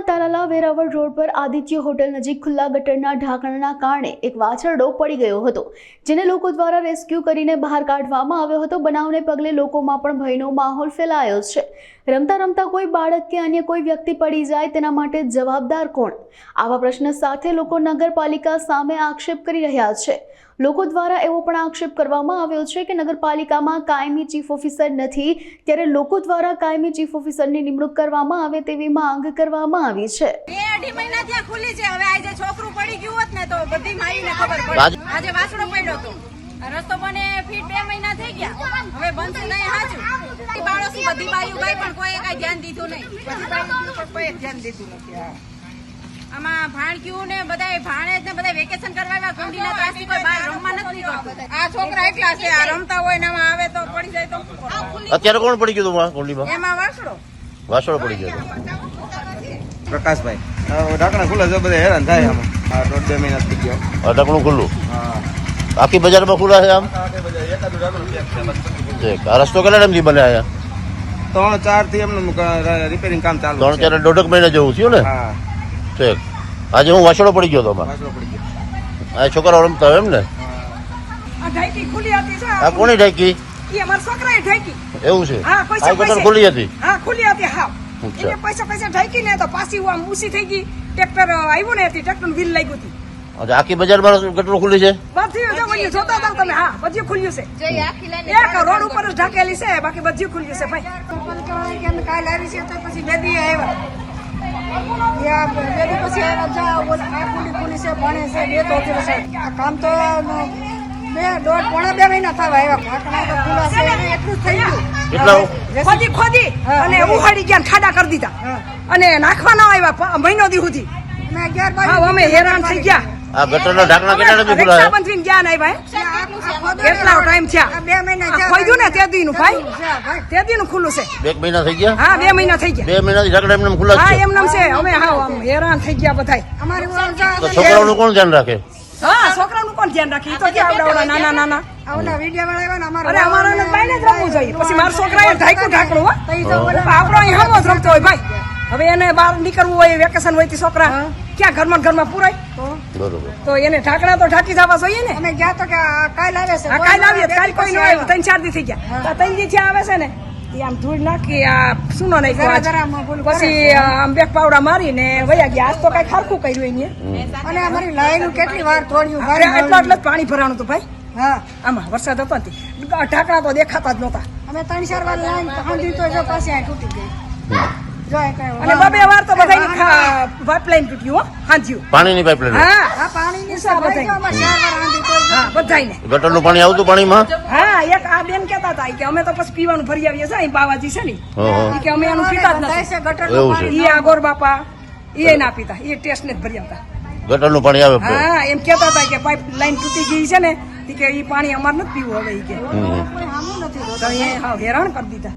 વડોદરામાં તાલાલા વેરાવળ રોડ પર આદિત્ય હોટેલ નજીક ખુલ્લા ગટરના ઢાંકણના કારણે એક વાછરડો પડી ગયો હતો, જેને લોકો દ્વારા રેસ્ક્યુ કરીને બહાર કાઢવામાં આવ્યો હતો. બનાવને પગલે લોકોમાં પણ ભયનો માહોલ ફેલાયો છે. રમતા રમતા કોઈ બાળક કે અન્ય કોઈ વ્યક્તિ પડી જાય તેના માટે જવાબદાર કોણ? આવા પ્રશ્ન સાથે લોકો નગરપાલિકા સામે આક્ષેપ કરી રહ્યા છે. લોકો દ્વારા એવો પણ આક્ષેપ કરવામાં આવ્યો છે કે નગરપાલિકામાં કાયમી ચીફ ઓફિસર નથી ત્યારે લોકો દ્વારા કાયમી ચીફ ઓફિસરની નિમણૂક કરવામાં આવે તેવી માંગ કરવામાં આવી છે. બે અઢી મહિના ત્યાં ખુલી છે. હવે આજે છોકરું પડી ગયું હોત ને તો બધી માઈને ખબર બાજુ- આજે વાસણો પડ્યો હતો. રસ્તો બને ફીટ બે મહિના થઈ ગયા. હવે બનશે નહીં હાચું બાળકો બધી બાયું ભાઈ પણ કોઈ કઈ ધ્યાન દીધું નહીં. કોઈ ધ્યાન દીધું નથી. આમાં ભાણક્યું ને બધા ભાણે ને બધા વેકેશન કરવા આવ્યા. ના ત્રાસથી કોઈ બહાર રમવા નથી નીકળતું આ છોકરા એકલા છે આ રમતા હોય ને આમાં આવે તો પડી જાય તો અત્યારે કોણ પડી ગયું હતું કુંડીમાં? એમાં વાસડો. વાસડો પડી ગયો પ્રકાશભાઈ ઢાંકણા ખુલ્લા છે બધા હેરાન થાય આમાં. આ દોઢ બે મહિના થઈ ગયો. ઢાંકણું ખુલ્લું? હા. આખી બજારમાં ખુલ્લા છે આમ? એકાદું ઢાંકણું પેક છે આ રસ્તો કેટલા ટાઈમથી બને આયા ત્રણ ચારથી એમનું રિપેરિંગ કામ ચાલુ ત્રણ ચાર દોઢક મહિના જેવું થયું ને? હા. ઠીક આજે હું વાસણો પડી ગયો તો પડી ગયો. આ છોકરાઓ રમતા હોય એમ ને આ ઢાંકી હતી કોની ઢાંકી? એ અમારા છોકરાએ ઢાંકી. એવું છે? હા પૈસા આ ગટર ખુલી હતી. હા ખુલી હતી હા. એને પૈસા પૈસા ઢાંકી ને તો પાછી આમ ઊંચી થઈ ગઈ. ટ્રેક્ટર આવ્યું ને હતી ટ્રેક્ટર વ્હીલ લાગ્યું હતી. આજે આખી બજારમાં ગટરો ખુલ્લી છે? બધી જોતા હતા તમે. હા બધું ખુલ્યું છે. એક રોડ ઉપર જ ઢાંકેલી છે બાકી બધી ખુલ્યું છે ભાઈ. કાલ આવી છે તો પછી બેદી આવ્યા. પછી આ ભણે છે બે તો છે. આ કામ તો બે દોઢ પોણા બે મહિના થવા આવ્યા. છે એટલું થઈ ગયું. ખોદી ખોદી. અને ઉહાડી ગયા ખાડા કરી દીધા. અને નાખવા ના આવ્યા મહિનો દી સુધી. અમે હેરાન થઈ ગયા. આ ગટરનો ઢાંકણા કેટલા ટાઈમ ખુલ્લા છે. મંત્રી ગયા નહીં ભાઈ. કેટલા ટાઈમ છે બે મહિના આ ખોદ્યું ને તે દીનું ભાઈ? તે દીનું ખુલ્લું છે. બે મહિના થઈ ગયા? હા બે મહિના થઈ ગયા. બે મહિનાથી ઢાંકણા એમને ખુલ્લા છે હા છે. છે. અમે હા આમ હેરાન થઈ ગયા બધાય. અમારી તો છોકરાઓનું કોણ ધ્યાન રાખે? હા છોકરાનું કોણ ધ્યાન રાખે? તો કે આવડા આવડા નાના નાના. આવના વીડિયો વાળા આવ્યા ને અરે અમારે બાઈને જ રમવું જોઈએ. પછી મારા છોકરાએ ઢાંક્યું ઢાંકણું હો. આપણો અહીં હમો જ રમતો હોય ભાઈ. હવે એને બહાર નીકળવું હોય વેકેશન હોય તે છોકરા. ક્યાં ઘરમાં ઘરમાં પુરાય? બરોબર. તો એને ઢાંકણા તો ઢાંકી જવા જોઈએ ને? અમે ગયા તો કે કાલ આવે છે. કાલ આવીએ કાલ કોઈ નો આવ્યું. ત્રણ ચાર દી થઈ ગયા. તો ત્રણ દી થયા આવે છે ને આમ ધૂળ નાખી આ સુનો નાખ્યો પછી આમ બેક પાવડા મારીને વયા ગયા. આજ તો કઈ ખારખું કર્યું એને અને અમારી લાઈન કેટલી વાર તોડ્યું એટલું એટલે જ પાણી ભરાણું હતું ભાઈ. હા. આમાં વરસાદ હતો નથી તે. ઢાંકણા તો દેખાતા જ નહોતા. અમે ત્રણ ચાર વાર લાઈન તો જો પાછી આ તૂટી ગઈ. જો કઈ અને બબે વાર તો બધા પાઇપલાઈન તૂટ્યું હો. હાંજ્યું. પાણીની પાઇપલાઇન. હા આ પાણીની બધાયને. ગટરનું પાણી આવતું પાણીમાં? હા એક આ બેન કહેતા હતા કે અમે તો પછી પીવાનું ભરી આવીએ છે અહીં બાવાજી છે ને. કે અમે એનું પીતા જ નથી. છે ગટર ઈ આ બાપા એ ના પીતા એ ટેસ્ટ ને જ ભરી આવતા ગટરનું પાણી આવે હા એમ કેતા હતા કે પાઇપ લાઈન તૂટી ગઈ છે ને કે એ પાણી અમારે નથી પીવું હવે ઈ કે. હમ. નથી તો એ હેરાન કરી દીધા.